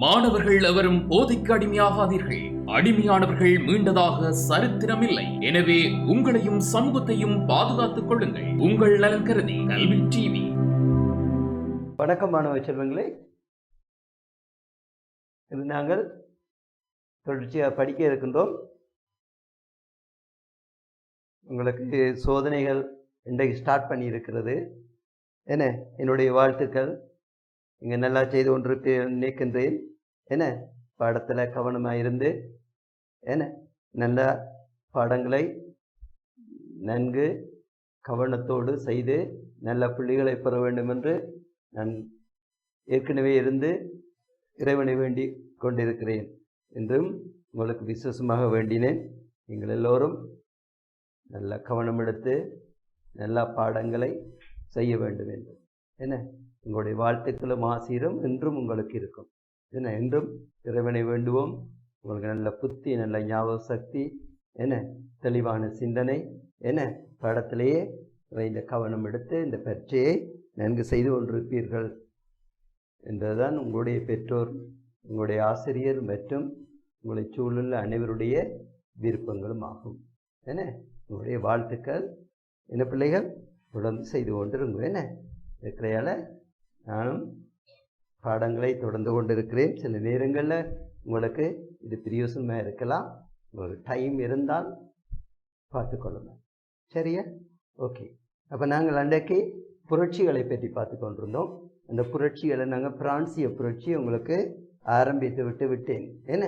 மாணவர்கள் எவரும் போதைக்கு அடிமையாகாதீர்கள். அடிமையானவர்கள் மீண்டதாக சரித்திரமில்லை. எனவே உங்களையும் சமூகத்தையும் பாதுகாத்துக் கொள்ளுங்கள். உங்கள் நலன் கருதி கல்வி டிவி. வணக்கம் மாணவ செல்வங்களே. இது நாங்கள் தொடர்ச்சியாக படிக்க இருக்கின்றோம். உங்களுக்கு சோதனைகள் இன்றைக்கு ஸ்டார்ட் பண்ணி இருக்கிறது என்ன? என்னுடைய வாழ்த்துக்கள். இங்கே நல்லா செய்து கொண்டிருக்க நினைக்கின்றேன். என்ன? பாடத்தில் கவனமாக இருந்து என்ன? நல்ல பாடங்களை நன்கு கவனத்தோடு செய்து நல்ல புள்ளிகளை பெற வேண்டும் என்று நான் ஏற்கனவே இருந்து இறைவனை வேண்டி கொண்டிருக்கிறேன் என்றும் உங்களுக்கு விசேஷமாக வேண்டினேன். நீங்கள் எல்லோரும் நல்ல கவனம் எடுத்து நல்ல பாடங்களை செய்ய வேண்டும் என்று என்ன? உங்களுடைய வாழ்த்துக்களும் ஆசீரும் என்றும் உங்களுக்கு இருக்கும். என்ன என்றும் இறைவனை வேண்டுவோம். உங்களுக்கு நல்ல புத்தி நல்ல ஞாபக சக்தி என்ன தெளிவான சிந்தனை என்ன படத்திலேயே இந்த கவனம் எடுத்து இந்த பரீட்சையை நன்கு செய்து கொண்டிருப்பீர்கள் என்றுதான் உங்களுடைய பெற்றோர் உங்களுடைய ஆசிரியர் மற்றும் உங்களை சூழல் அனைவருடைய விருப்பங்களும் ஆகும். என்ன உங்களுடைய வாழ்த்துக்கள் என்ன பிள்ளைகள் தொடர்ந்து செய்து கொண்டிருங்க என்ன இருக்கிறையால நானும் பாடங்களை தொடர்ந்து கொண்டிருக்கிறேன். சில நேரங்களில் உங்களுக்கு இது பிரியோசமாக இருக்கலாம். ஒரு டைம் இருந்தால் பார்த்துக்கொள்ளுங்க சரியா? ஓகே அப்போ நாங்கள் அன்றைக்கு புரட்சிகளை பற்றி பார்த்து கொண்டிருந்தோம். அந்த புரட்சிகளை நாங்கள் பிரான்சிய புரட்சி உங்களுக்கு ஆரம்பித்து விட்டு விட்டேன். என்ன?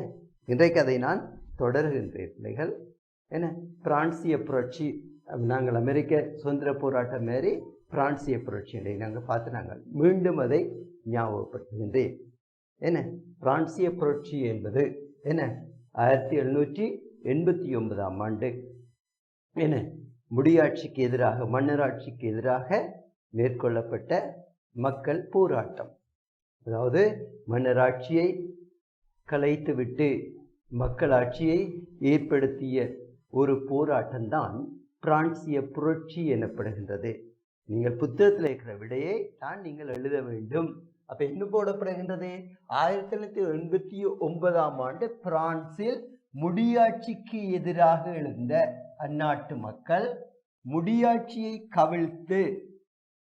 இன்றைக்கு அதை நான் தொடர்கின்றேன் பிள்ளைகள். என்ன? பிரான்சிய புரட்சி. நாங்கள் அமெரிக்க சுதந்திர போராட்டம் மாரி பிரான்சிய புரட்சியை நாங்கள் பார்த்து நாங்கள் மீண்டும் அதை ஞாபகப்படுத்துகின்றேன். என்ன? பிரான்சிய புரட்சி என்பது என்ன? ஆயிரத்தி எழுநூற்றி எண்பத்தி ஒன்பதாம் ஆண்டு. என்ன? முடியாட்சிக்கு எதிராக மன்னராட்சிக்கு எதிராக மேற்கொள்ளப்பட்ட மக்கள் போராட்டம். அதாவது மன்னராட்சியை கலைத்துவிட்டு மக்களாட்சியை ஏற்படுத்திய ஒரு போராட்டம்தான் பிரான்சிய புரட்சி எனப்படுகின்றது. நீங்கள் புத்தகத்தில் இருக்கிற விடையை தான் நீங்கள் எழுத வேண்டும். அப்ப என்ன போடப்படுகின்றது? ஆயிரத்தி தொள்ளாயிரத்தி எண்பத்தி ஒன்பதாம் ஆண்டு பிரான்சில் முடியாட்சிக்கு எதிராக எழுந்த அந்நாட்டு மக்கள் முடியாட்சியை கவிழ்த்து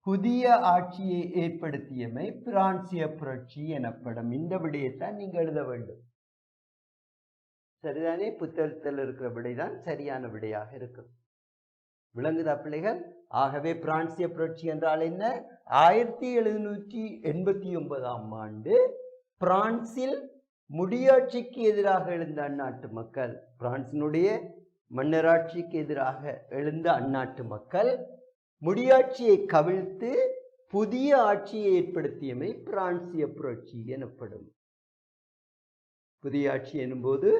புதிய ஆட்சியை ஏற்படுத்தியமை பிரான்சிய புரட்சி எனப்படும். இந்த விடையைத்தான் நீங்க எழுத வேண்டும். சரிதானே? புத்தகத்தில் இருக்கிற விடைதான் சரியான விடையாக இருக்கும். விளங்குதா பிள்ளைகள்? ஆகவே பிரான்சிய புரட்சி என்றால் என்ன? ஆயிரத்தி எழுநூற்றி எண்பத்தி ஒன்பதாம் ஆண்டு பிரான்சில் முடியாட்சிக்கு எதிராக எழுந்த அந்நாட்டு மக்கள் பிரான்சினுடைய மன்னராட்சிக்கு எதிராக எழுந்த அந்நாட்டு மக்கள் முடியாட்சியை கவிழ்த்து புதிய ஆட்சியை ஏற்படுத்தியமை பிரான்சிய புரட்சி எனப்படும். புதிய ஆட்சி எனும்போது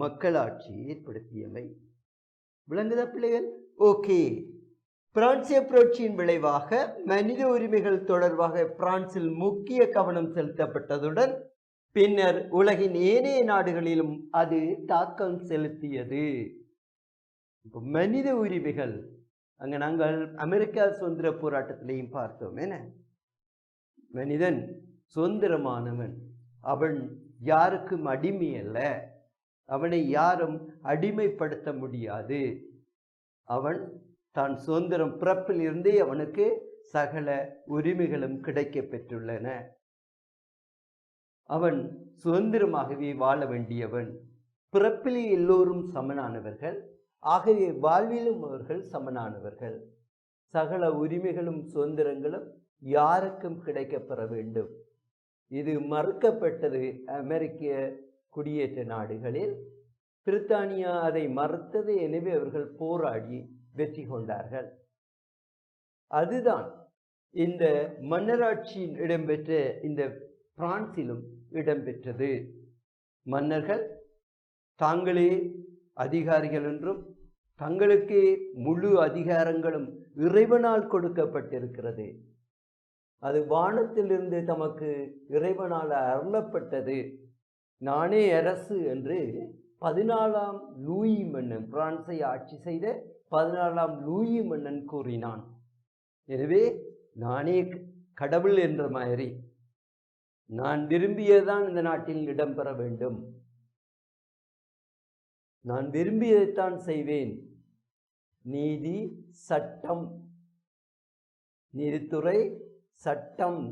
மக்களாட்சியை ஏற்படுத்தியமை. விளங்குதா பிள்ளைகள்? ஓகே. பிரான்சிய புரட்சியின் விளைவாக மனித உரிமைகள் தொடர்பாக பிரான்சில் முக்கிய கவனம் செலுத்தப்பட்டதுடன் பின்னர் உலகின் ஏனைய நாடுகளிலும் அது தாக்கம் செலுத்தியது. இப்போ மனித உரிமைகள் அங்கே நாங்கள் அமெரிக்கா சுதந்திர போராட்டத்திலையும் பார்த்தோம் என்ன? மனிதன் சுதந்திரமானவன் அவன் யாருக்கும் அடிமை அல்ல அவனை யாரும் அடிமைப்படுத்த முடியாது. அவன் தான் சுதந்திரம் பிறப்பில் இருந்தே அவனுக்கு சகல உரிமைகளும் கிடைக்க பெற்றுள்ளன. அவன் சுதந்திரமாகவே வாழ வேண்டியவன். பிறப்பிலே எல்லோரும் சமனானவர்கள். ஆகவே வாழ்விலும் அவர்கள் சமனானவர்கள். சகல உரிமைகளும் சுதந்திரங்களும் யாருக்கும் கிடைக்கப்பெற வேண்டும். இது மறுக்கப்பட்டது அமெரிக்க குடியேற்ற நாடுகளில். பிரித்தானியா அதை மறுத்தது. எனவே அவர்கள் போராடி வெற்றி கொண்டார்கள். அதுதான் இந்த மன்னராட்சியில் இடம்பெற்ற இந்த பிரான்சிலும் இடம்பெற்றது. மன்னர்கள் தாங்களே அதிகாரிகள் என்றும் தங்களுக்கே முழு அதிகாரங்களும் இறைவனால் கொடுக்கப்பட்டிருக்கிறது. அது வானத்திலிருந்து தமக்கு இறைவனால் அருளப்பட்டது. நானே அரசு என்று பதினாலாம் லூயி மன்னன் பிரான்ஸை ஆட்சி செய்த பதினாலாம் லூயி மன்னன் கூறினான் எனவே நானே கடவுள் என்ற மாதிரி நான் விரும்பியதுதான் இந்த நாட்டில் இடம்பெற வேண்டும். நான் விரும்பியதைத்தான் செய்வேன். நீதி சட்டம் நீதித்துறை சட்டம்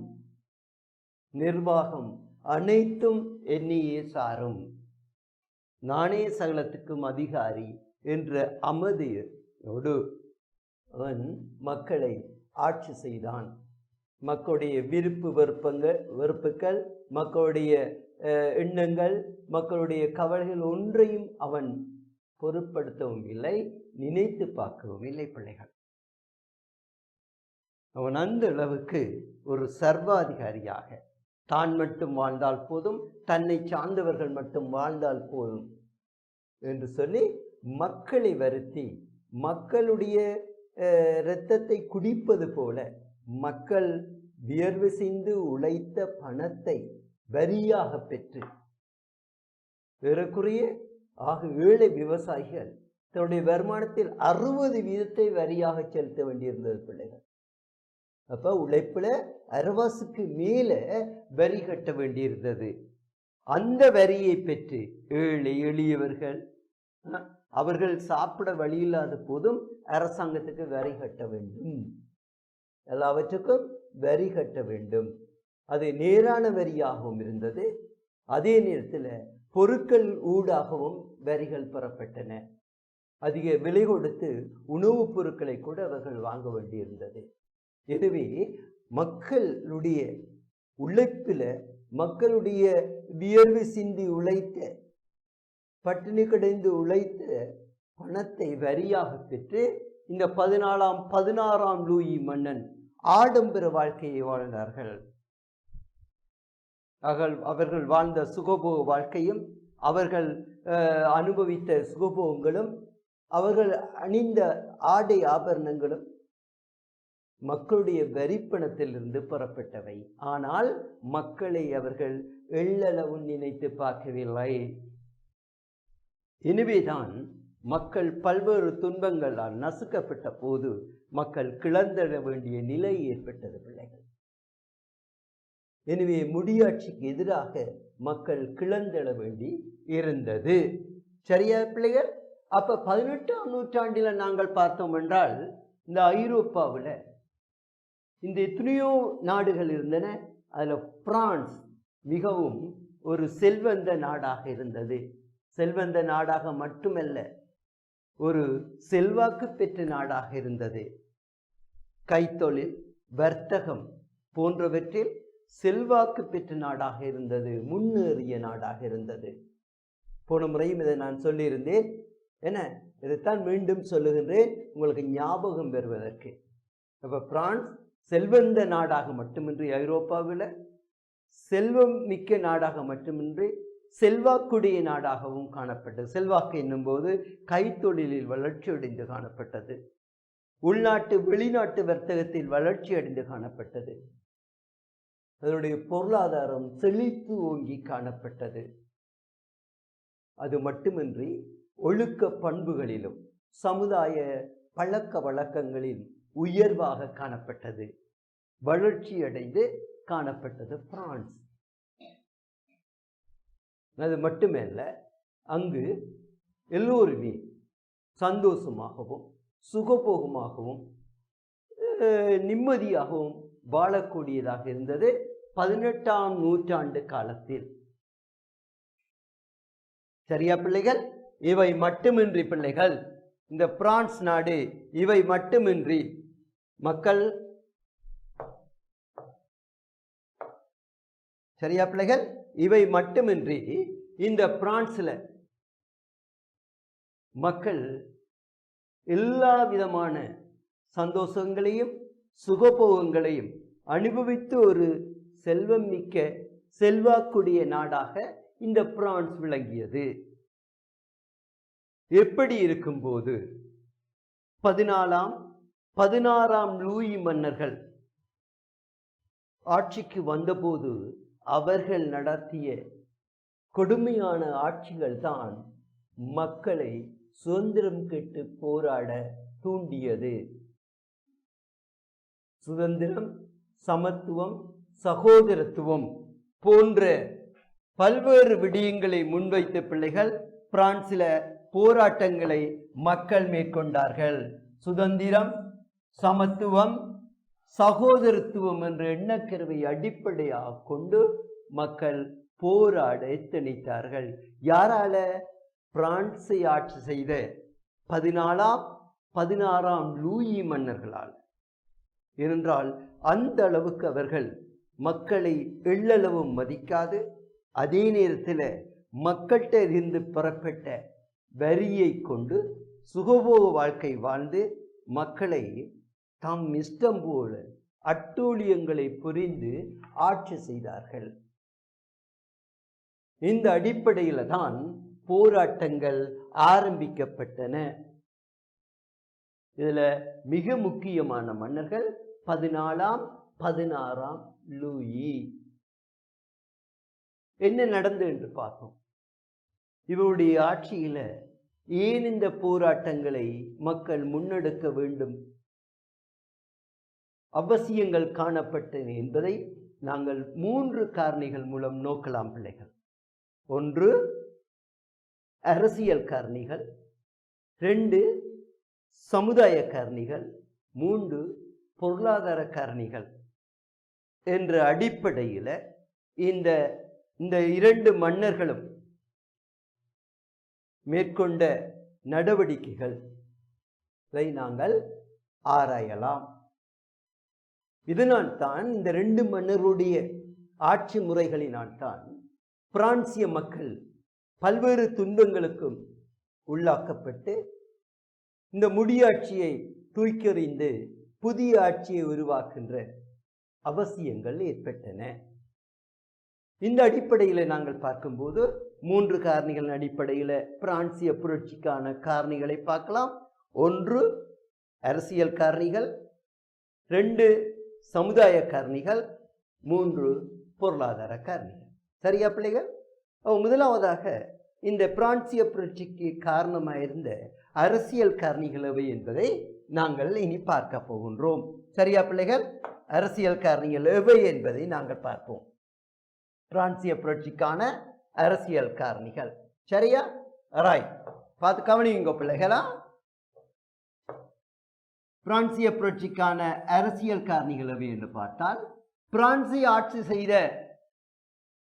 நிர்வாகம் அனைத்தும் என்னையே சாரும். நானே சகலத்துக்கும் அதிகாரி என்ற நொடு அவன் மக்களை ஆட்சி செய்தான். மக்களுடைய விருப்பு வெறுப்பங்கள் வெறுப்புகள் மக்களுடைய எண்ணங்கள் மக்களுடைய கவலைகள் ஒன்றையும் அவன் பொருட்படுத்தவும் இல்லை நினைத்து பார்க்கவும் இல்லை பிள்ளைகள். அவன் அந்த அளவுக்கு ஒரு சர்வாதிகாரியாக. தான் மட்டும் வாழ்ந்தால் போதும் தன்னை சார்ந்தவர்கள் மட்டும் வாழ்ந்தால் போதும் என்று சொல்லி மக்களை வருத்தி மக்களுடைய இரத்தத்தை குடிப்பது போல மக்கள் வியர்வு சிந்து உழைத்த பணத்தை வரியாக பெற்று ஏறக்குறைய ஆக ஏழை விவசாயிகள் தன்னுடைய வருமானத்தில் அறுபது வீதத்தை வரியாக செலுத்த வேண்டியிருந்தது பிள்ளைகள். அப்ப உழைப்புல அரவாசுக்கு மேல வரி கட்ட வேண்டியிருந்தது. அந்த வரியை பெற்று ஏழை எளியவர்கள் அவர்கள் சாப்பிட வழி இல்லாத போதும் அரசாங்கத்துக்கு வரி கட்ட வேண்டும். எல்லாவற்றுக்கும் வரி கட்ட வேண்டும். அது நேரான வரியாகவும் இருந்தது. அதே நேரத்தில் பொருட்கள் ஊடாகவும் வரிகள் பெறப்பட்டன. அதிக விலை கொடுத்து உணவுப் பொருட்களை கூட அவர்கள் வாங்க வேண்டியிருந்தது. எனவே மக்களுடைய உழைப்பில் மக்களுடைய வியர்வு சிந்தி உழைத்த பட்டினி கிடைந்து உழைத்த பணத்தை வரியாக பெற்று இந்த பதினாலாம் பதினாறாம் லூயி மன்னன் ஆடம்பர வாழ்க்கையை வாழ்ந்தார்கள். அவர்கள் அவர்கள் வாழ்ந்த சுகபோக வாழ்க்கையும் அவர்கள் அனுபவித்த சுகபோகங்களும் அவர்கள் அணிந்த ஆடை ஆபரணங்களும் மக்களுடைய வரிப்பணத்திலிருந்து புறப்பட்டவை. ஆனால் மக்களை அவர்கள் எள்ளளவும் நினைத்து பார்க்கவில்லை. எனவேதான் மக்கள் பல்வேறு துன்பங்களால் நசுக்கப்பட்ட போது மக்கள் கிளந்தட வேண்டிய நிலை ஏற்பட்டது பிள்ளைகள். எனவே முடியாட்சிக்கு எதிராக மக்கள் கிளந்தட வேண்டி இருந்தது. சரியா பிள்ளைகள்? அப்ப பதினெட்டாம் நூற்றாண்டில் நாங்கள் பார்த்தோம் என்றால் இந்த ஐரோப்பாவில் இந்த எத்தனையோ நாடுகள் இருந்தன. அதில் பிரான்ஸ் மிகவும் ஒரு செல்வந்த நாடாக இருந்தது. செல்வந்த நாடாக மட்டுமல்ல ஒரு செல்வாக்கு பெற்ற நாடாக இருந்தது. கைத்தொழில் வர்த்தகம் போன்றவற்றில் செல்வாக்கு பெற்ற நாடாக இருந்தது முன்னேறிய நாடாக இருந்தது. போன முறையும் இதை நான் சொல்லியிருந்தேன் என்ன இதைத்தான் மீண்டும் சொல்லுகின்றேன் உங்களுக்கு ஞாபகம் பெறுவதற்கு இப்போ பிரான்ஸ் செல்வந்த நாடாக மட்டுமின்றி ஐரோப்பாவில் செல்வம் மிக்க நாடாக மட்டுமின்றி செல்வாக்குடைய நாடாகவும் காணப்பட்டது. செல்வாக்கு என்னும்போது கைத்தொழிலில் வளர்ச்சி அடைந்து காணப்பட்டது. உள்நாட்டு வெளிநாட்டு வர்த்தகத்தில் வளர்ச்சி அடைந்து காணப்பட்டது. அதனுடைய பொருளாதாரம் செழித்து ஓங்கி காணப்பட்டது. அது மட்டுமின்றி ஒழுக்க பண்புகளிலும் சமுதாய பழக்க வழக்கங்களில் உயர்வாக காணப்பட்டது. வளர்ச்சி அடைந்து காணப்பட்டது பிரான்ஸ் அது மட்டுமே இல்லை அங்கு எல்லோருமே சந்தோஷமாகவும் சுகபோகமாகவும் நிம்மதியாகவும் வாழக்கூடியதாக இருந்தது பதினெட்டாம் நூற்றாண்டு காலத்தில். சரியா பிள்ளைகள்? இவை மட்டுமின்றி பிள்ளைகள். இந்த பிரான்ஸ் நாடு இவை மட்டுமின்றி மக்கள். சரியா பிள்ளைகள்? இவை மட்டுமின்றி இந்த பிரான்ஸில் மக்கள் எல்லா விதமான சந்தோஷங்களையும் சுகபோகங்களையும் அனுபவித்து ஒரு செல்வம் மிக்க செல்வாக்குடைய நாடாக இந்த பிரான்ஸ் விளங்கியது. எப்படி இருக்கும்போது? பதினாலாம் பதினாறாம் லூயி மன்னர்கள் ஆட்சிக்கு வந்தபோது அவர்கள் நடத்திய கொடுமையான ஆட்சிகள் தான் மக்களை சுதந்திரம் கெட்டு போராட தூண்டியது. சுதந்திரம் சமத்துவம் சகோதரத்துவம் போன்ற பல்வேறு விடயங்களை முன்வைத்த பிள்ளைகள் பிரான்சில போராட்டங்களை மக்கள் மேற்கொண்டார்கள். சுதந்திரம் சமத்துவம் சகோதரத்துவம் என்ற எண்ணக்கருவை அடிப்படையாக கொண்டு மக்கள் போராட எத்தனித்தார்கள்? யாரால? பிரான்சை ஆட்சி செய்த பதினாலாம் பதினாறாம் லூயி மன்னர்களால். ஏனென்றால் அந்த அளவுக்கு அவர்கள் மக்களை எள்ளளவும் மதிக்காது. அதே நேரத்தில் மக்கள்கிட்ட இருந்து பெறப்பட்ட வரியை கொண்டு சுகபோக வாழ்க்கை வாழ்ந்து மக்களை தம் இஷ்டம் போல அட்டூழியங்களை புரிந்து ஆட்சி செய்தார்கள். இந்த அடிப்படையில் தான் போராட்டங்கள் ஆரம்பிக்கப்பட்டன. இதில் மிக முக்கியமான மன்னர்கள் பதினாலாம் பதினாறாம் லூயி. என்ன நடந்து என்று பார்ப்போம். இவருடைய ஆட்சியில் ஏன் இந்த போராட்டங்களை மக்கள் முன்னெடுக்க வேண்டும்? அவசியங்கள் காணப்பட்டது என்பதை நாங்கள் மூன்று காரணிகள் மூலம் நோக்கலாம் பிள்ளைகள். ஒன்று அரசியல் காரணிகள். ரெண்டு சமுதாய காரணிகள். மூன்று பொருளாதார காரணிகள். என்ற அடிப்படையில் இந்த இந்த இரண்டு மன்னர்களும் மேற்கொண்ட நடவடிக்கைகள் நாங்கள் ஆராயலாம். இதனால் தான் இந்த ரெண்டு மன்னருடைய ஆட்சி முறைகளினால் தான் பிரான்சிய மக்கள் பல்வேறு துன்பங்களுக்கும் உள்ளாக்கப்பட்டு இந்த முடியாட்சியை தூக்கெறிந்து புதிய ஆட்சியை உருவாக்குகின்ற அவசியங்கள் ஏற்பட்டன. இந்த அடிப்படையில் நாங்கள் பார்க்கும்போது மூன்று காரணிகளின் அடிப்படையில் பிரான்சிய புரட்சிக்கான காரணிகளை பார்க்கலாம். ஒன்று அரசியல் காரணிகள் ரெண்டு சமுதாய காரணிகள் மூன்று பொருளாதார காரணிகள். சரியா பிள்ளைகள்? அப்ப முதலாவதாக இந்த பிரான்சிய புரட்சிக்கு காரணமாக இருந்த அரசியல் காரணிகள் எவை என்பதை நாங்கள் இனி பார்க்க போகின்றோம். சரியா பிள்ளைகள்? அரசியல் காரணிகள் எவை என்பதை நாங்கள் பார்ப்போம். பிரான்சிய புரட்சிக்கான அரசியல் காரணிகள். சரியா? ராய் பார்த்து கவனிங்க பிள்ளைகளா. பிரான்சிய புரட்சிக்கான அரசியல் காரணிகளவை என்று பார்த்தால் பிரான்சி ஆட்சி செய்த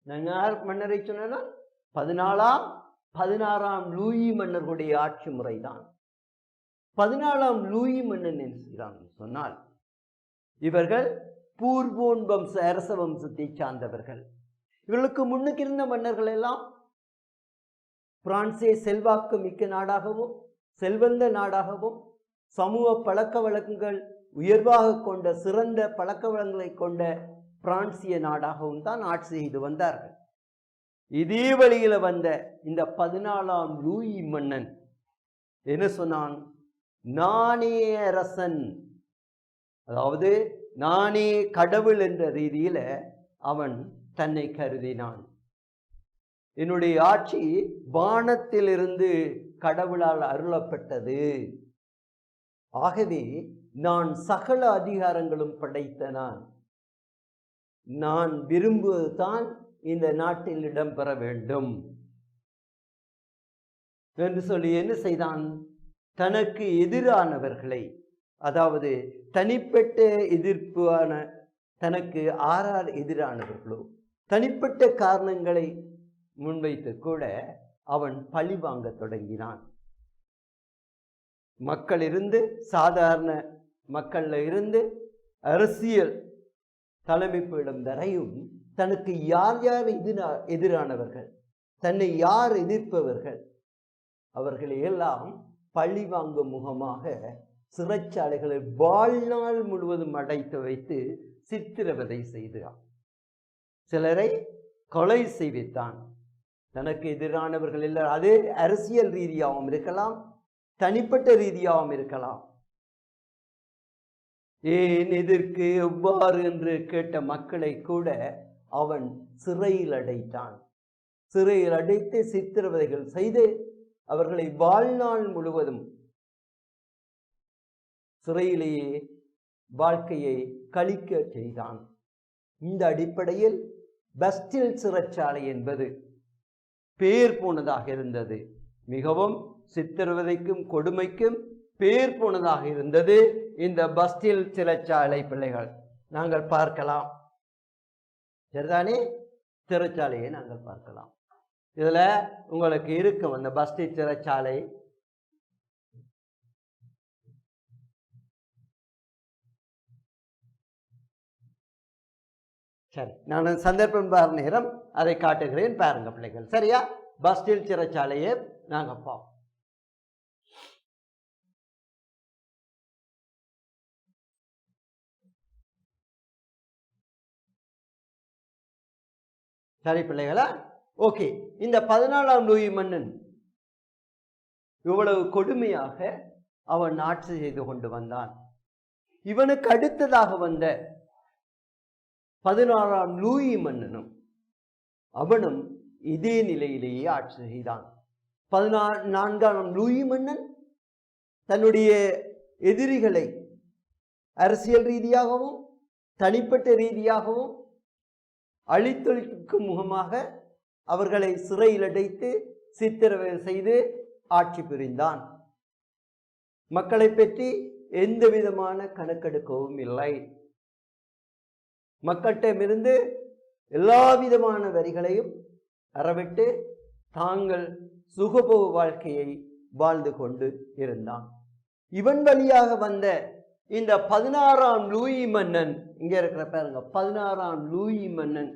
நன்னார் மன்னரை சொன்னால் பதினாலாம் பதினாறாம் லூயி மன்னர்களுடைய ஆட்சி முறைதான். பதினாலாம் லூயி மன்னன் என்ன செய்கிறான் சொன்னால் இவர்கள் பூர்வோன் வம்ச அரச வம்சத்தை சார்ந்தவர்கள். இவர்களுக்கு முன்னுக்கு இருந்த மன்னர்கள் எல்லாம் பிரான்சே செல்வாக்கு மிக்க நாடாகவும் செல்வந்த நாடாகவும் சமூக பழக்க வழக்கங்கள் உயர்வாக கொண்ட சிறந்த பழக்க வழக்கங்களை கொண்ட பிரான்சிய நாடாகவும் தான் ஆட்சி செய்து வந்தார்கள். இதே வழியில் வந்த இந்த பதினாலாம் லூயி மன்னன் என்ன சொன்னான்? நானே அரசன். அதாவது நானே கடவுள் என்ற ரீதியில அவன் தன்னை கருதினான். என்னுடைய ஆட்சி வானத்திலிருந்து கடவுளால் அருளப்பட்டது. ஆகவே நான் சகல அதிகாரங்களும் படைத்த நான். நான் விரும்புவதுதான் இந்த நாட்டில் இடம்பெற வேண்டும். என்று சொல்லி என்ன செய்தான்? தனக்கு எதிரானவர்களை அதாவது தனிப்பட்ட எதிர்ப்பான தனக்கு ஆறார் எதிரானவர்களோ தனிப்பட்ட காரணங்களை முன்வைத்து கூட அவன் பழி வாங்க தொடங்கினான். மக்கள் இருந்து சாதாரண மக்களில் இருந்து அரசியல் தலைமைப்பிடம் வரையும் தனக்கு யார் யார் எதிரா எதிரானவர்கள் தன்னை யார் எதிர்ப்பவர்கள் அவர்களை எல்லாம் பழி வாங்கும் முகமாக சிறைச்சாலைகளை வாழ்நாள் முழுவதும் அடைத்து வைத்து சித்திரவதை செய்தான் சிலரை கொலை செய்வித்தான். தனக்கு எதிரானவர்கள் எல்லாரும் அது அரசியல் ரீதியாகவும் இருக்கலாம் தனிப்பட்ட ரீதியாகவும் இருக்கலாம். ஏன் எதற்கு எவ்வாறு என்று கேட்ட மக்களை கூட அவன் சிறையில் அடைத்தான். சிறையில் அடைத்து சித்திரவதைகள் செய்து அவர்களை வாழ்நாள் முழுவதும் சிறையிலேயே வாழ்க்கையை கழிக்க செய்தான். இந்த அடிப்படையில் பஸ்டில் சிறைச்சாலை என்பது பேர் போனதாக இருந்தது. மிகவும் சித்திரவதைக்கும் கொடுமைக்கும் பேர் போனதாக இருந்தது. இந்த பஸ்டில் சிறைச்சாலை பிள்ளைகள் நாங்கள் பார்க்கலாம். சரிதானே? சிறைச்சாலையை நாங்கள் பார்க்கலாம். இதில் உங்களுக்கு இருக்கும் அந்த பஸ்டி சிறைச்சாலை. சரி நான் சந்தர்ப்பம் பார் நேரம் அதை காட்டுகிறேன் பாருங்க பிள்ளைகள். சரியா? பஸ்டில் சிறைச்சாலையை நாங்கள் பார்ப்போம். சரி பிள்ளைகளா? ஓகே. இந்த பதினாலாம் லூயி மன்னன் இவ்வளவு கொடுமையாக அவன் ஆட்சி செய்து கொண்டு வந்தான். இவனுக்கு அடுத்ததாக வந்த பதினாறாம் லூயி மன்னனும் அவனும் இதே நிலையிலேயே ஆட்சி செய்தான். பதினா நான்காம் லூயி மன்னன் தன்னுடைய எதிரிகளை அரசியல் ரீதியாகவும் தனிப்பட்ட ரீதியாகவும் அழித்தொழிக்கும் முகமாக அவர்களை சிறையில் அடைத்து சித்திரவதை செய்து ஆட்சி புரிந்தான். மக்களை பற்றி எந்த விதமான கணக்கெடுக்கவும் இல்லை. மக்களிடமிருந்து எல்லா விதமான வரிகளையும் அறவிட்டு தாங்கள் சுகபோக வாழ்க்கையை வாழ்ந்து கொண்டு இருந்தான். இவன் வழியாக வந்த இந்த பதினாறாம் லூயி மன்னன் இங்க இருக்கிற பாருங்க பதினாறாம் லூயி மன்னன்.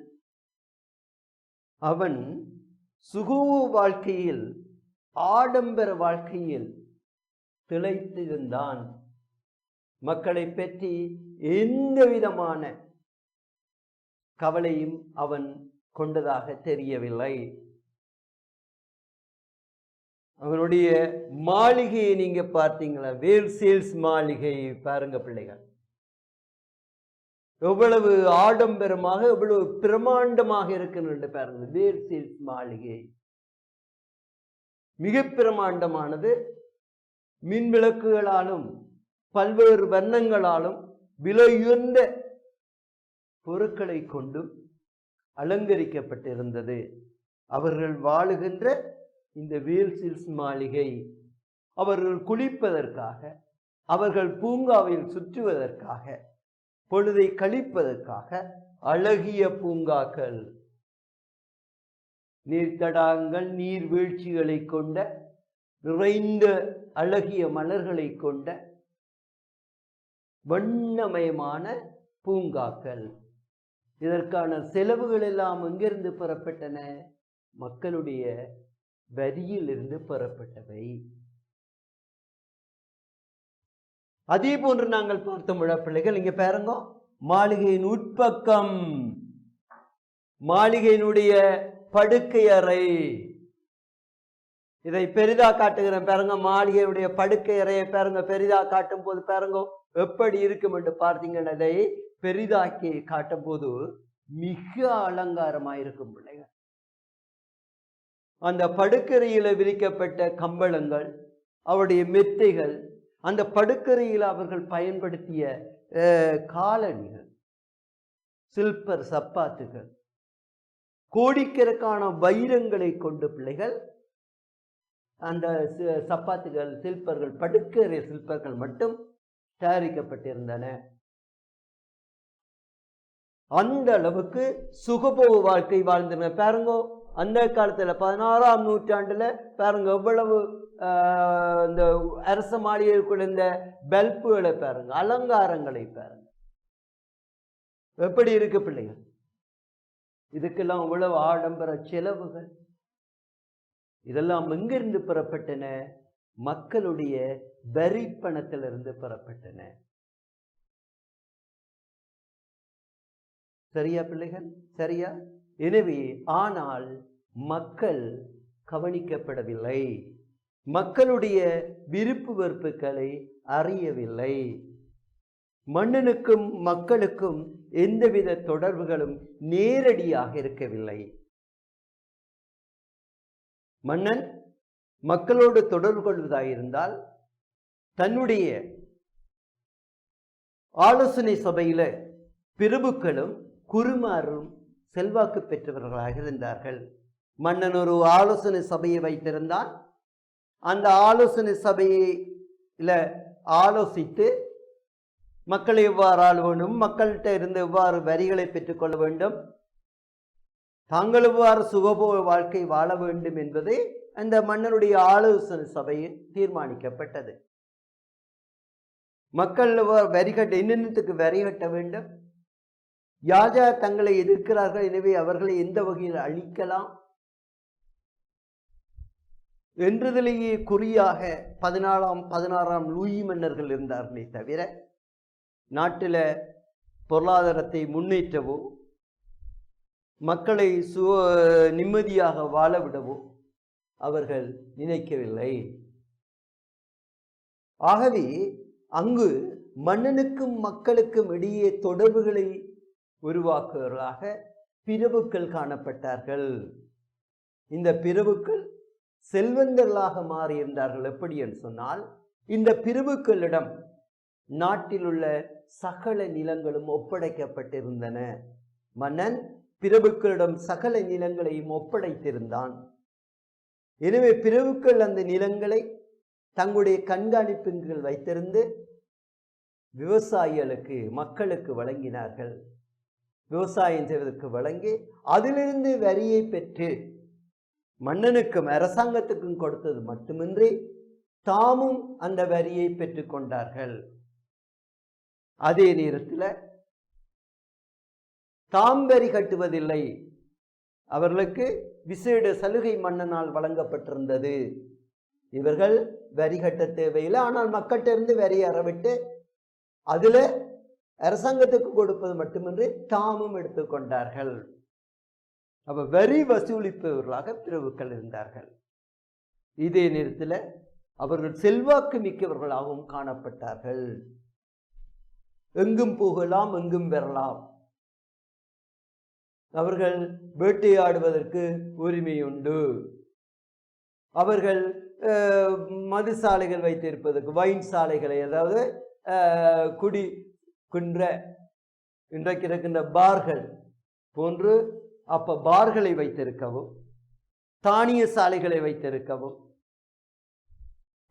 அவன் சுகூ வாழ்க்கையில் ஆடம்பர வாழ்க்கையில் திளைத்திருந்தான். மக்களை பற்றி எந்த விதமான கவலையும் அவன் கொண்டதாக தெரியவில்லை. அவருடைய மாளிகையை நீங்க பார்த்தீங்களா? வேல் சேல்ஸ் மாளிகை பாருங்க பிள்ளைகள். எவ்வளவு ஆடம்பரமாக எவ்வளவு பிரமாண்டமாக இருக்குன்னு பாருங்க. வேல் சேல்ஸ் மாளிகை. மிக பிரமாண்டமானது மின் விளக்குகளாலும் பல்வேறு வண்ணங்களாலும் விலையுயர்ந்த பொருட்களை கொண்டும் அலங்கரிக்கப்பட்டிருந்தது. அவர்கள் வாழுகின்ற இந்த வீல்சில்ஸ் மாளிகை அவர்கள் குளிப்பதற்காக அவர்கள் பூங்காவில் சுற்றுவதற்காக பொழுதை கழிப்பதற்காக அழகிய பூங்காக்கள். நீர்த்தடாகங்கள் நீர்வீழ்ச்சிகளை கொண்ட நிறைந்த அழகிய மலர்களை கொண்ட வண்ணமயமான பூங்காக்கள். இதற்கான செலவுகள் எல்லாம் எங்கிருந்து பெறப்பட்டன? மக்களுடைய வரியிலிருந்து பெறப்பட்டவை. அதே போன்று நாங்கள் பார்த்தோம் பிள்ளைகள் இங்க பாருங்க மாளிகையின் உட்பக்கம். மாளிகையினுடைய படுக்கை அறை. இதை பெரிதா காட்டுகிறேன் பாருங்க மாளிகையுடைய படுக்கை அறையை பாருங்க பெரிதா காட்டும் போது பாருங்க எப்படி இருக்கும் என்று பார்த்தீங்கன்னா அதை பெரிதாக்கி காட்டும் போது மிக அலங்காரமாயிருக்கும் பிள்ளைகள். அந்த படுக்கரையில் விரிக்கப்பட்ட கம்பளங்கள் அவருடைய மெத்தைகள் அந்த படுக்கறையில் அவர்கள் பயன்படுத்திய காலணிகள் சில்பர் சப்பாத்துகள் கோடிக்கணக்கான வைரங்களை கொண்டு பிள்ளைகள் அந்த சப்பாத்துகள் சில்பர்கள் படுக்கறை சில்பர்கள் மட்டும் தயாரிக்கப்பட்டிருந்தன. அந்த அளவுக்கு சுகபோக வாழ்க்கை வாழ்ந்தன பாருங்கோ அந்த காலத்துல பதினாறாம் நூற்றாண்டுல பாருங்க எவ்வளவு ஆஹ், இந்த அரச மாளிகைக்குள்ள இந்த பல்புகளை பாருங்க அலங்காரங்களை பாருங்க. எப்படி இருக்கு பிள்ளைகள்? இதுக்கெல்லாம் இவ்வளவு ஆடம்பர செலவுகள். இதெல்லாம் எங்கிருந்து பெறப்பட்டன? மக்களுடைய வரி பணத்திலிருந்து பெறப்பட்டன. சரியா பிள்ளைகள்? சரியா? எனவே ஆனால் மக்கள் கவனிக்கப்படவில்லை. மக்களுடைய விருப்பு வெறுப்புகளை அறியவில்லை. மன்னனுக்கும் மக்களுக்கும் எந்தவித தொடர்புகளும் நேரடியாக இருக்கவில்லை. மன்னன் மக்களோடு தொடர்பு கொள்வதாயிருந்தால் தன்னுடைய ஆலோசனை சபையில பிரபுக்களும் குருமாரும் செல்வாக்கு பெற்றவர்களாக இருந்தார்கள். மன்னன் ஒரு ஆலோசனை சபையை வைத்திருந்தான். அந்த ஆலோசனை சபையில ஆலோசித்து மக்களை எவ்வாறு ஆள வேண்டும் மக்கள்கிட்ட இருந்து எவ்வாறு வரிகளை பெற்றுக்கொள்ள வேண்டும் தாங்கள் எவ்வாறு சுகபோக வாழ்க்கை வாழ வேண்டும் என்பது அந்த மன்னனுடைய ஆலோசனை சபையில் தீர்மானிக்கப்பட்டது. மக்கள் எவ்வாறு வரி கட்ட இன்னத்துக்கு வரி கட்ட வேண்டும் யார் யார் தங்களை எதிர்க்கிறார்கள்? எனவே அவர்களை எந்த வகையில் அழிக்கலாம்? என்றதிலேயே குறியாக பதினாலாம் பதினாறாம் லூயி மன்னர்கள் இருந்தார்களே தவிர நாட்டில் பொருளாதாரத்தை முன்னேற்றவோ மக்களை சு நிம்மதியாக வாழ விடவோ அவர்கள் நினைக்கவில்லை. ஆகவே அங்கு மன்னனுக்கும் மக்களுக்கும் இடையே தொடர்புகளை உருவாக்குவர்களாக பிறவுக்கள் காணப்பட்டார்கள். இந்த பிறவுக்கள் செல்வந்தர்களாக மாறியிருந்தார்கள் எப்படி என்று சொன்னால் இந்த பிரிவுக்களிடம் நாட்டில் உள்ள சகல நிலங்களும் ஒப்படைக்கப்பட்டிருந்தன. மன்னன் பிரபுக்களிடம் சகல நிலங்களையும் ஒப்படைத்திருந்தான். எனவே பிரபுக்கள் அந்த நிலங்களை தங்களுடைய கண்காணிப்பின் வைத்திருந்து விவசாயிகளுக்கு மக்களுக்கு வழங்கினார்கள். விவசாயம் செய்வதற்கு வழங்கி அதிலிருந்து வரியை பெற்று மன்னனுக்கும் அரசாங்கத்துக்கும் கொடுத்தது மட்டுமின்றி தாமும் அந்த வரியை பெற்றுக்கொண்டார்கள் அதே நேரத்தில் தாம் வரி கட்டுவதில்லை. அவர்களுக்கு விசேட சலுகை மன்னனால் வழங்கப்பட்டிருந்தது. இவர்கள் வரி கட்ட தேவையில்லை. ஆனால் மக்கள்கிட்ட இருந்து வரி அறவிட்டு அதில் அரசாங்கத்துக்கு கொடுப்பது மட்டுமின்றி தாமும் எடுத்துக்கொண்டார்கள் அப்ப வரி வசூலிப்பவர்களாக பிரபுக்கள் இருந்தார்கள். இதே நேரத்தில் அவர்கள் செல்வாக்கு மிக்கவர்களாகவும் காணப்பட்டார்கள். எங்கும் போகலாம் எங்கும் பெறலாம் அவர்கள் வேட்டையாடுவதற்கு உரிமை உண்டு. அவர்கள் மது சாலைகள் வைத்திருப்பதற்கு வைன் சாலைகளை அதாவது குடி குன்ற இன்றைக்கு இருக்கின்ற பார்கள் போன்று அப்ப பார்களை வைத்திருக்கவும் தானிய சாலைகளை வைத்திருக்கவும்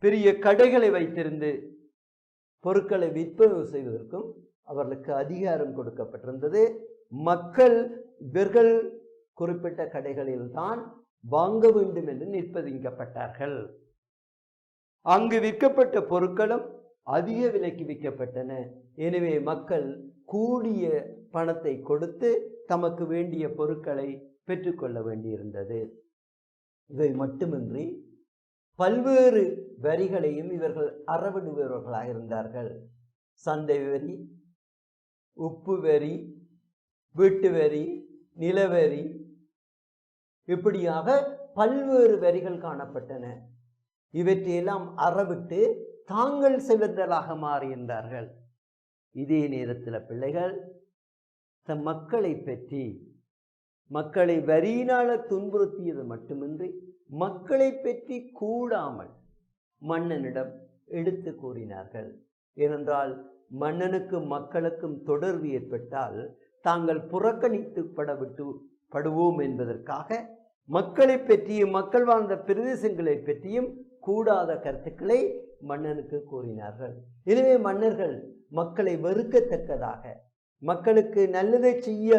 பெரிய கடைகளை வைத்திருந்து பொருட்களை விற்பனை செய்வதற்கும் அவர்களுக்கு அதிகாரம் கொடுக்கப்பட்டிருந்தது. மக்கள் இவர்கள் குறிப்பிட்ட கடைகளில் தான் வாங்க வேண்டும் என்று நிர்பந்திக்கப்பட்டார்கள். அங்கு விற்கப்பட்ட பொருட்களும் அதிக விலைக்கு விற்கப்பட்டன. எனவே மக்கள் கூடிய பணத்தை கொடுத்து தமக்கு வேண்டிய பொருட்களை பெற்றுக்கொள்ள வேண்டியிருந்தது. இவை மட்டுமின்றி பல்வேறு வரிகளையும் இவர்கள் அறவிடுபவர்களாக இருந்தார்கள். சந்தை வரி உப்பு வரி வீட்டு வரி நிலவரி இப்படியாக பல்வேறு வரிகள் காணப்பட்டன. இவற்றையெல்லாம் அறவிட்டு தாங்கள் செல்வந்தராக மாறியிருந்தார்கள் இதே நேரத்தில் பிள்ளைகள் தம் மக்களை பற்றி மக்களை வரியினால துன்புறுத்தியது மட்டுமின்றி மக்களை பற்றி கூடாமல் மன்னனிடம் எடுத்து கூறினார்கள். ஏனென்றால் மன்னனுக்கும் மக்களுக்கும் தொடர்பு ஏற்பட்டால் தாங்கள் புறக்கணித்து படவிட்டு படுவோம் என்பதற்காக மக்களை பற்றியும் மக்கள் வாழ்ந்த பிரதேசங்களை பற்றியும் கூடாத கருத்துக்களை மன்னனுக்கு கூறினார்கள். எனவே மன்னர்கள் மக்களை வெறுக்கத்தக்கதாக மக்களுக்கு நல்லதை செய்ய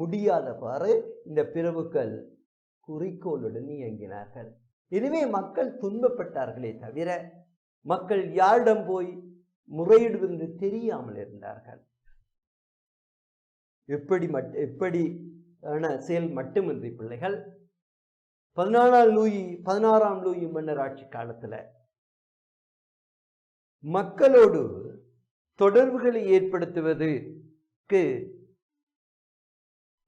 முடியாதவாறு இந்த பிறவுகள் குறிக்கோளுடன் இயங்கினார்கள். எனவே மக்கள் துன்பப்பட்டார்களே தவிர மக்கள் யாரிடம் போய் முறையிடுவென்று தெரியாமல் இருந்தார்கள். எப்படி மட் எப்படி செயல் மட்டுமின்றி பிள்ளைகள் பதினாலாம் லூயி பதினாறாம் லூயி மன்னர் ஆட்சி காலத்தில் மக்களோடு தொடர்புகளை ஏற்படுத்துவதற்கு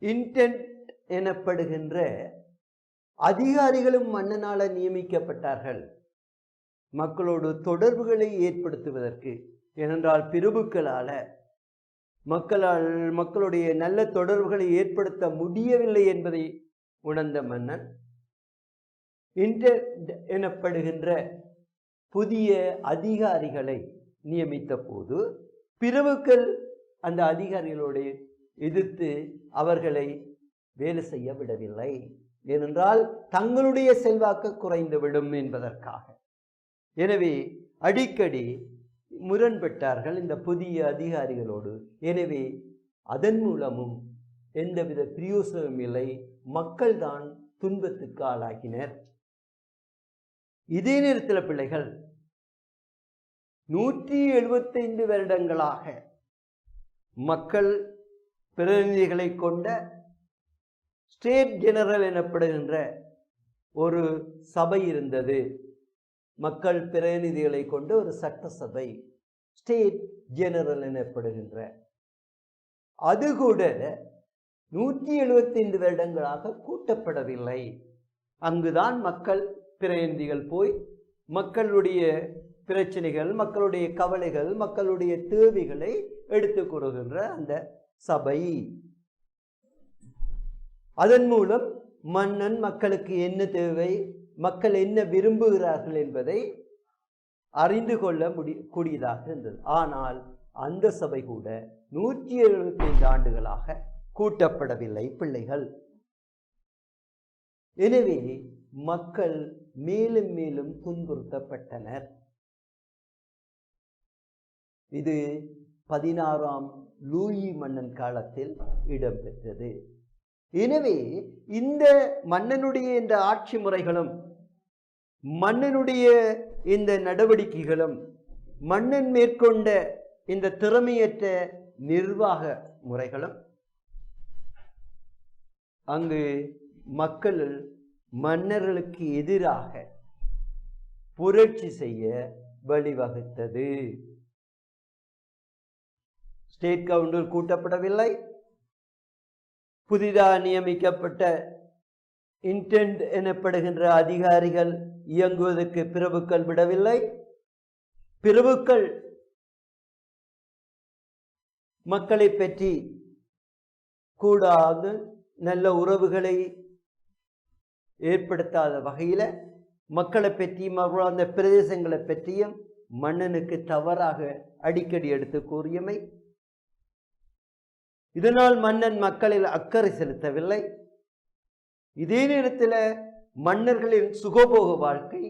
இன்டென்ட் எனப்படுகின்ற அதிகாரிகளும் மன்னனால நியமிக்கப்பட்டார்கள். மக்களோடு தொடர்புகளை ஏற்படுத்துவதற்கு ஏனென்றால் பிரபுக்களால் மக்களால் மக்களுடைய நல்ல தொடர்புகளை ஏற்படுத்த முடியவில்லை என்பதை உணர்ந்த மன்னன் இன்டர் எனப்படுகின்ற புதிய அதிகாரிகளை நியமித்த போது பிறவுக்கள் அந்த அதிகாரிகளோடு எதிர்த்து அவர்களை வேலை செய்ய விடவில்லை. ஏனென்றால் தங்களுடைய செல்வாக்கு குறைந்துவிடும் என்பதற்காக. எனவே அடிக்கடி முரண்பட்டார்கள் இந்த புதிய அதிகாரிகளோடு. எனவே அதன் மூலமும் எந்தவித பிரயோசனமும் இல்லை. மக்கள்தான் துன்பத்துக்கு ஆளாகினர். இதே நேரத்தில் பிள்ளைகள் நூற்றி எழுபத்தைந்து வருடங்களாக மக்கள் பிரதிநிதிகளை கொண்ட ஸ்டேட் ஜெனரல் எனப்படுகின்ற ஒரு சபை இருந்தது. மக்கள் பிரதிநிதிகளை கொண்ட ஒரு சட்டசபை ஸ்டேட் ஜெனரல் எனப்படுகின்ற. அது கூட நூற்றி எழுபத்தைந்து வருடங்களாக கூட்டப்படவில்லை. அங்குதான் மக்கள் பிரதிநிதிகள் போய் மக்களுடைய பிரச்சனைகள் மக்களுடைய கவலைகள் மக்களுடைய தேவைகளை எடுத்து கூறுகின்ற அந்த சபை. அதன் மூலம் மன்னன் மக்களுக்கு என்ன தேவை மக்கள் என்ன விரும்புகிறார்கள் என்பதை அறிந்து கொள்ள முடி கூடியதாக இருந்தது. ஆனால் அந்த சபை கூட நூற்றி எழுபத்தைந்து ஆண்டுகளாக கூட்டப்படவில்லை பிள்ளைகள். எனவே மக்கள் மேலும் மேலும் துன்புறுத்தப்பட்டனர். இது பதினாறாம் லூயி மன்னன் காலத்தில் இடம்பெற்றது. எனவே இந்த மன்னனுடைய இந்த ஆட்சி முறைகளும் மன்னனுடைய இந்த நடவடிக்கைகளும் மன்னன் மேற்கொண்ட இந்த திறமையற்ற நிர்வாக முறைகளும் அங்கு மக்கள் மன்னர்களுக்கு எதிராக புரட்சி செய்ய வழிவகுத்தது. ஸ்டேட் கவுண்டர் கூட்டப்படவில்லை. புதிதாக நியமிக்கப்பட்ட இன்டென்ட் எனப்படுகின்ற அதிகாரிகள் இயங்குவதற்கு பிரபுக்கள் விடவில்லை. பிரபுக்கள் மக்களை பற்றி கூடாது நல்ல உறவுகளை ஏற்படுத்தாத வகையில் மக்களை பற்றியும் அவர்கள் அந்த பிரதேசங்களை பற்றியும் மன்னனுக்கு தவறாக அடிக்கடி எடுத்து கூறியமை. இதனால் மன்னன் மக்களில் அக்கறை செலுத்தவில்லை. இதே நேரத்தில் மன்னர்களின் சுகபோக வாழ்க்கை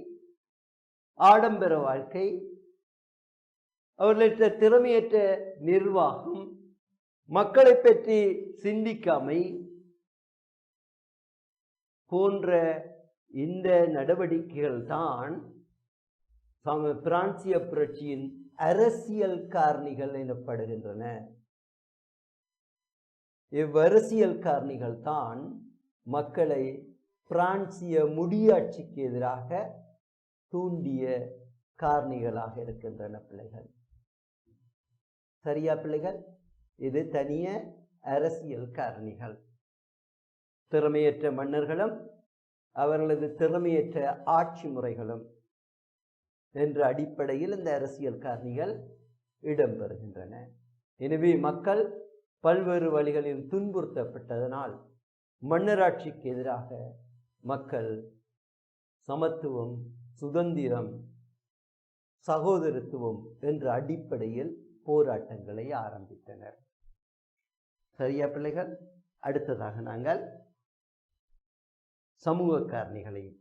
ஆடம்பர வாழ்க்கை அவர்களிட்ட திறமையற்ற நிர்வாகம் மக்களை பற்றி சிந்திக்காமை போன்ற இந்த நடவடிக்கைகள் தான் பிரான்சிய புரட்சியின் அரசியல் காரணிகள் எனப்படுகின்றன. இவ்வரசியல் காரணிகள் தான் மக்களை பிரான்சிய முடியாட்சிக்கு எதிராக தூண்டிய காரணிகளாக இருக்கின்றன பிள்ளைகள். சரியா பிள்ளைகள்? இது தனிய அரசியல் காரணிகள். திறமையற்ற மன்னர்களும் அவர்களது திறமையற்ற ஆட்சி முறைகளும் என்ற அடிப்படையில் இந்த அரசியல் காரணிகள் இடம்பெறுகின்றன. எனவே மக்கள் பல்வேறு வழிகளில் துன்புறுத்தப்பட்டதனால் மன்னராட்சிக்கு எதிராக மக்கள் சமத்துவம் சுதந்திரம் சகோதரத்துவம் என்ற அடிப்படையில் போராட்டங்களை ஆரம்பித்தனர். சரியா பிள்ளைகள்? அடுத்ததாக நாங்கள் சமூக காரணிகளையும்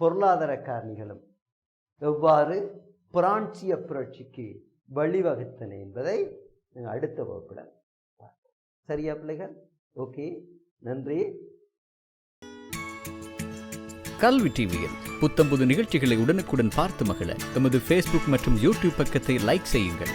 பொருளாதார காரணிகளும் எவ்வாறு பிரான்சிய புரட்சிக்கு வழிவகுத்தன என்பதை அடுத்த வகுப்பில் சரியா பிள்ளைகள்? ஓகே நன்றி. கல்வி டிவியில் புத்தம்புது நிகழ்ச்சிகளை உடனுக்குடன் பார்த்து மகிழ எமது ஃபேஸ்புக் மற்றும் யூடியூப் பக்கத்தை லைக் செய்யுங்கள்.